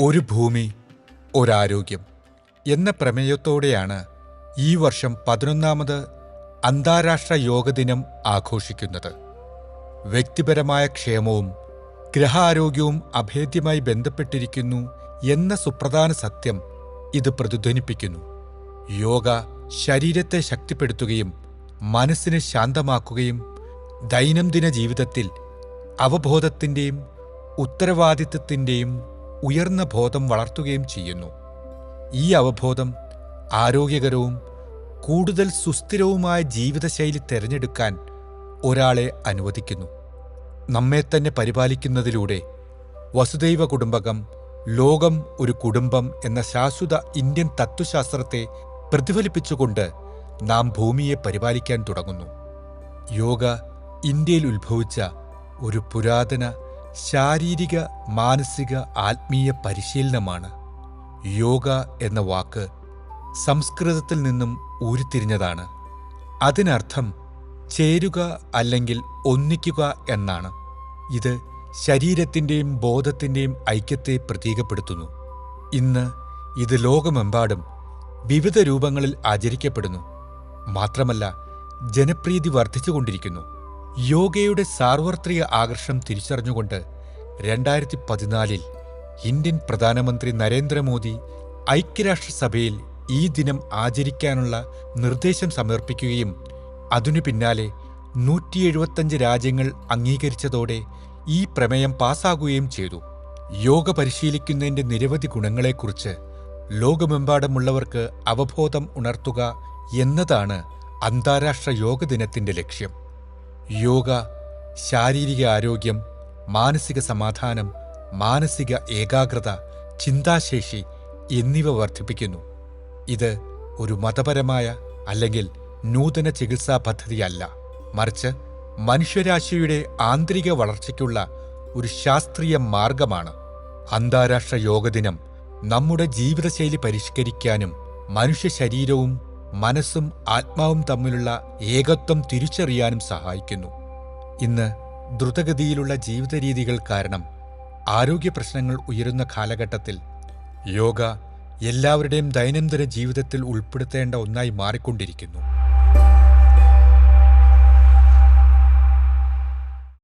ഒരു ഭൂമി ഒരാരോഗ്യം എന്ന പ്രമേയത്തോടെയാണ് ഈ വർഷം പതിനൊന്നാമത് അന്താരാഷ്ട്ര യോഗ ദിനം ആഘോഷിക്കുന്നത്. വ്യക്തിപരമായ ക്ഷേമവും ഗ്രഹാരോഗ്യവും അഭേദ്യമായി ബന്ധപ്പെട്ടിരിക്കുന്നു എന്ന സുപ്രധാന സത്യം ഇത് പ്രതിധ്വനിപ്പിക്കുന്നു. യോഗ ശരീരത്തെ ശക്തിപ്പെടുത്തുകയും മനസ്സിനെ ശാന്തമാക്കുകയും ദൈനംദിന ജീവിതത്തിൽ അവബോധത്തിന്റെയും ഉത്തരവാദിത്വത്തിന്റെയും ഉയർന്ന ബോധം വളർത്തുകയും ചെയ്യുന്നു. ഈ അവബോധം ആരോഗ്യകരവും കൂടുതൽ സുസ്ഥിരവുമായ ജീവിതശൈലി തിരഞ്ഞെടുക്കാൻ ഒരാളെ അനുവദിക്കുന്നു. നമ്മെ തന്നെ പരിപാലിക്കുന്നതിലൂടെ വസുദൈവ കുടുംബകം ലോകം ഒരു കുടുംബം എന്ന ശാശ്വത ഇന്ത്യൻ തത്വശാസ്ത്രത്തെ പ്രതിഫലിപ്പിച്ചുകൊണ്ട് നാം ഭൂമിയെ പരിപാലിക്കാൻ തുടങ്ങുന്നു. യോഗ ഇന്ത്യയിൽ ഉത്ഭവിച്ച ഒരു പുരാതന ശാരീരിക മാനസിക ആത്മീയ പരിശീലനമാണ് യോഗ എന്ന വാക്ക് സംസ്കൃതത്തിൽ നിന്നും ഉരുത്തിരിഞ്ഞതാണ് അതിനർത്ഥം ചേരുക അല്ലെങ്കിൽ ഒന്നിക്കുക എന്നാണ്. ഇത് ശരീരത്തിന്റെയും ബോധത്തിന്റെയും ഐക്യത്തെ പ്രതീകപ്പെടുത്തുന്നു. ഇന്ന് ഇത് ലോകമെമ്പാടും വിവിധ രൂപങ്ങളിൽ ആചരിക്കപ്പെടുന്നു. മാത്രമല്ല ജനപ്രീതി വർദ്ധിച്ചുകൊണ്ടിരിക്കുന്നു. യോഗയുടെ സാർവത്രിക ആകർഷണം തിരിച്ചറിഞ്ഞുകൊണ്ട് രണ്ടായിരത്തി പതിനാലിൽ ഇന്ത്യൻ പ്രധാനമന്ത്രി നരേന്ദ്രമോദി ഐക്യരാഷ്ട്രസഭയിൽ ഈ ദിനം ആചരിക്കാനുള്ള നിർദ്ദേശം സമർപ്പിക്കുകയും അതിനു പിന്നാലെ നൂറ്റി എഴുപത്തഞ്ച് രാജ്യങ്ങൾ അംഗീകരിച്ചതോടെ ഈ പ്രമേയം പാസ്സാകുകയും ചെയ്തു. യോഗ പരിശീലിക്കുന്നതിന്റെ നിരവധി ഗുണങ്ങളെക്കുറിച്ച് ലോകമെമ്പാടുമുള്ളവർക്ക് അവബോധം ഉണർത്തുക എന്നതാണ് അന്താരാഷ്ട്ര യോഗ ദിനത്തിന്റെ ലക്ഷ്യം. യോഗ ശാരീരിക ആരോഗ്യം മാനസിക സമാധാനം മാനസിക ഏകാഗ്രത ചിന്താശേഷി എന്നിവ വർദ്ധിപ്പിക്കുന്നു. ഇത് ഒരു മതപരമായ അല്ലെങ്കിൽ നൂതന ചികിത്സാ പദ്ധതിയല്ല. മറിച്ച് മനുഷ്യരാശിയുടെ ആന്തരിക വളർച്ചയ്ക്കുള്ള ഒരു ശാസ്ത്രീയ മാർഗമാണ്. അന്താരാഷ്ട്ര യോഗ ദിനം നമ്മുടെ ജീവിതശൈലി പരിഷ്കരിക്കാനും മനുഷ്യ ശരീരവും മനസ്സും ആത്മാവും തമ്മിലുള്ള ഏകത്വം തിരിച്ചറിയാനും സഹായിക്കുന്നു. ഇന്ന് ദ്രുതഗതിയിലുള്ള ജീവിത രീതികൾ കാരണം ആരോഗ്യ പ്രശ്നങ്ങൾ ഉയരുന്ന കാലഘട്ടത്തിൽ യോഗ എല്ലാവരുടെയും ദൈനംദിന ജീവിതത്തിൽ ഉൾപ്പെടുത്തേണ്ട ഒന്നായി മാറിക്കൊണ്ടിരിക്കുന്നു.